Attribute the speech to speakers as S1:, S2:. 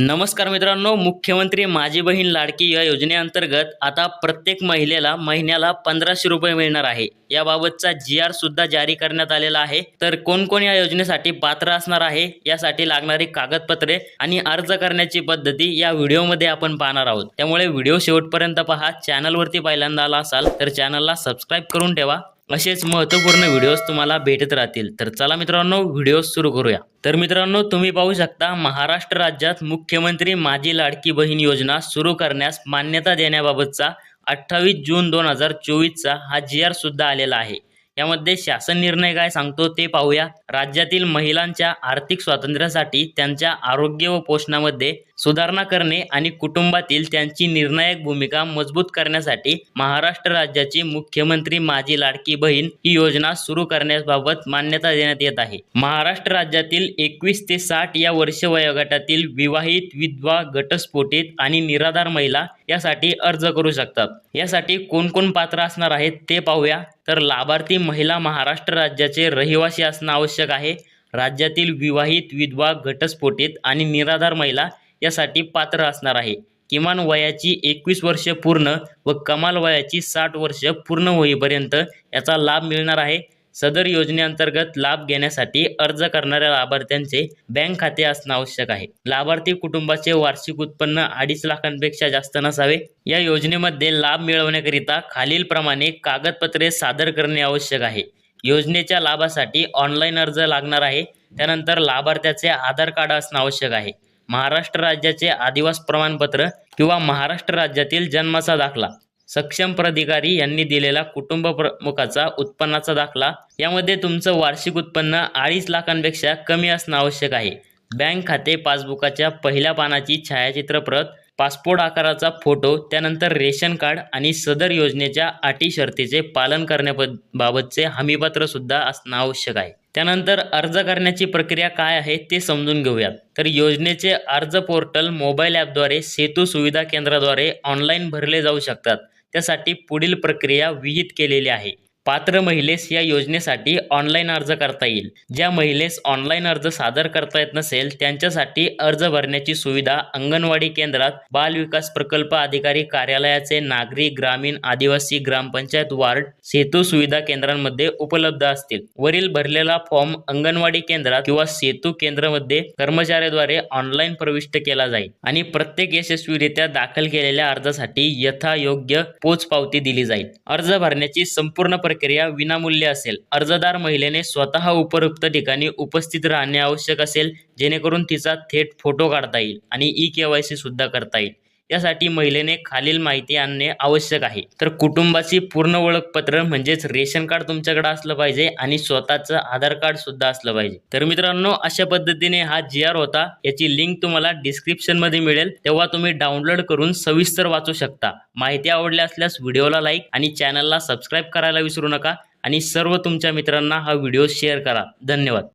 S1: नमस्कार मित्रांनो मुख्यमंत्री माझी बहीण लाडकी या योजनेअंतर्गत आता प्रत्येक महिलेला महिन्याला पंधराशे रुपये मिळणार आहे. याबाबतचा जी आर सुद्धा जारी करण्यात आलेला आहे. तर कोण कोण या योजनेसाठी पात्र असणार आहे यासाठी लागणारी कागदपत्रे आणि अर्ज करण्याची पद्धती या व्हिडिओमध्ये आपण पाहणार आहोत. त्यामुळे व्हिडिओ शेवटपर्यंत पहा. चॅनलवरती पहिल्यांदा आला असाल तर चॅनलला सबस्क्राईब करून ठेवा. असेच महत्त्वपूर्ण व्हिडिओज तुम्हाला भेटत राहतील. तर चला मित्रांनो व्हिडिओ सुरू करूया. तर मित्रांनो तुम्ही पाहू शकता महाराष्ट्र राज्यात मुख्यमंत्री माझी लाडकी बहीण योजना सुरू करण्यास मान्यता देण्याबाबतचा अठ्ठावीस जून दोन हजार चोवीसचा हा जी आर सुद्धा आलेला आहे. यामध्ये शासन निर्णय काय सांगतो ते पाहूया. राज्यातील महिलांच्या आर्थिक स्वातंत्र्यासाठी त्यांच्या आरोग्य व पोषणामध्ये सुधारणा करणे आणि कुटुंबातील त्यांची निर्णायक भूमिका मजबूत करण्यासाठी महाराष्ट्र राज्याची मुख्यमंत्री माझी लाडकी बहीण ही योजना सुरू करण्याबाबत मान्यता देण्यात येत आहे. महाराष्ट्र राज्यातील एकवीस ते साठ या वर्ष वयोगटातील विवाहित विधवा घटस्फोटित आणि निराधार महिला यासाठी अर्ज करू शकतात. यासाठी कोण कोण पात्र असणार आहेत ते पाहूया. तर लाभार्थी महिला महाराष्ट्र राज्याचे रहिवासी असणं आवश्यक आहे. राज्यातील विवाहित विधवा घटस्फोटित आणि निराधार महिला यासाठी पात्र असणार आहे. किमान वयाची एकवीस वर्ष पूर्ण व कमाल वयाची साठ वर्ष पूर्ण होईपर्यंत याचा लाभ मिळणार आहे. सदर योजनेअंतर्गत लाभ घेण्यासाठी अर्ज करणाऱ्या लाभार्थ्यांचे बँक खाते असणं आवश्यक आहे. लाभार्थी कुटुंबाचे वार्षिक उत्पन्न अडीच लाखांपेक्षा जास्त नसावे. या योजनेमध्ये लाभ मिळवण्याकरिता खालीलप्रमाणे कागदपत्रे सादर करणे आवश्यक आहे. योजनेच्या लाभासाठी ऑनलाईन अर्ज लागणार आहे. त्यानंतर लाभार्थ्याचे आधार कार्ड असणं आवश्यक आहे. महाराष्ट्र राज्याचे आदिवास प्रमाणपत्र किंवा महाराष्ट्र राज्यातील जन्माचा दाखला. सक्षम प्राधिकारी यांनी दिलेला कुटुंब प्रमुखाचा उत्पन्नाचा दाखला. यामध्ये तुमचं वार्षिक उत्पन्न अडीच लाखांपेक्षा कमी असणं आवश्यक आहे. बँक खाते पासबुकाच्या पहिल्या पानाची छायाचित्र प्रत पासपोर्ट आकाराचा फोटो त्यानंतर रेशन कार्ड आणि सदर योजनेच्या अटी शर्तीचे पालन करण्याबाबतचे हमीपत्रसुद्धा असणं आवश्यक आहे. त्यानंतर अर्ज करण्याची प्रक्रिया काय आहे ते समजून घेऊयात. तर योजनेचे अर्ज पोर्टल मोबाईल ॲपद्वारे सेतू सुविधा केंद्राद्वारे ऑनलाईन भरले जाऊ शकतात. त्यासाठी पुढील प्रक्रिया विहित केलेली आहे. पात्र महिलेस या योजनेसाठी ऑनलाईन अर्ज करता येईल. ज्या महिलेस ऑनलाईन अर्ज सादर करता येत नसेल त्यांच्यासाठी अर्ज भरण्याची सुविधा अंगणवाडी केंद्रात बाल विकास प्रकल्प अधिकारी कार्यालयाचे नागरी ग्रामीण आदिवासी ग्रामपंचायत वार्ड सेतू सुविधा केंद्रांमध्ये उपलब्ध असतील. वरील भरलेला फॉर्म अंगणवाडी केंद्रात किंवा सेतू केंद्रामध्ये कर्मचाऱ्याद्वारे ऑनलाईन प्रविष्ट केला जाईल आणि प्रत्येक यशस्वीरित्या दाखल केलेल्या अर्जासाठी यथायोग्य पोचपावती दिली जाईल. अर्ज भरण्याची संपूर्ण प्रक्रिया विनामूल्य असेल. अर्जदार महिलेने स्वतः उपरोक्त ठिकाणी उपस्थित राहणे आवश्यक असेल जेणेकरून तिचा थेट फोटो काढता येईल आणि ई के वाय सी सुद्धा करता येईल. यासाठी महिलेने खालील माहिती आणणे आवश्यक आहे. तर कुटुंबाची पूर्ण ओळखपत्र म्हणजेच रेशन कार्ड तुमच्याकडे असलं पाहिजे आणि स्वतःचं आधार कार्ड सुद्धा असलं पाहिजे. तर मित्रांनो अशा पद्धतीने हा जी आर होता याची लिंक तुम्हाला डिस्क्रिप्शनमध्ये मिळेल. तेव्हा तुम्ही डाउनलोड करून सविस्तर वाचू शकता. माहिती आवडली असल्यास व्हिडिओला लाईक आणि चॅनलला सबस्क्राईब करायला विसरू नका आणि सर्व तुमच्या मित्रांना हा व्हिडिओ शेअर करा. धन्यवाद.